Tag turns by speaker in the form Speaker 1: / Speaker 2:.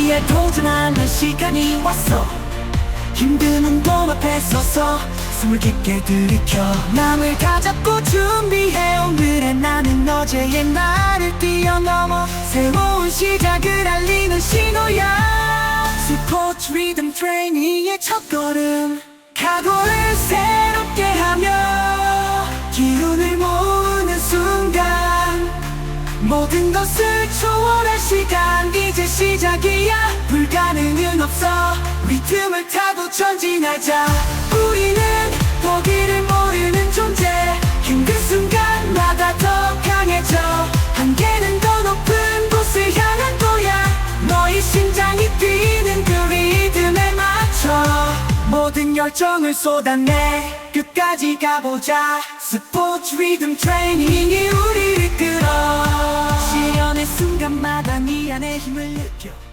Speaker 1: 새롭게 도전하는 시간이 왔어. 힘든 운동 앞에 서서 숨을 깊게 들이켜 마음을 다잡고 준비해. 오늘의 나는 어제의 나를 뛰어넘어. 새로운 시작을 알리는 신호야. 스포츠 리듬 트레이닝의 첫걸음. 각오를 새롭게 하며 기운을 순간 모든 것을 초월할 시간. 이제 시작이야. 불가능은 없어. 리듬을 타고 전진하자. 우리는 포기를 모르는 존재. 힘든 순간마다 더 강해져. 한계는 더 높은 곳을 향한 거야. 너의 심장이 뛰는 그 리듬에 맞춰. 모든 열정을 쏟아내. 끝까지 가보자. 스포츠 리듬 트레이닝이 우리를 네 안에 힘을 느껴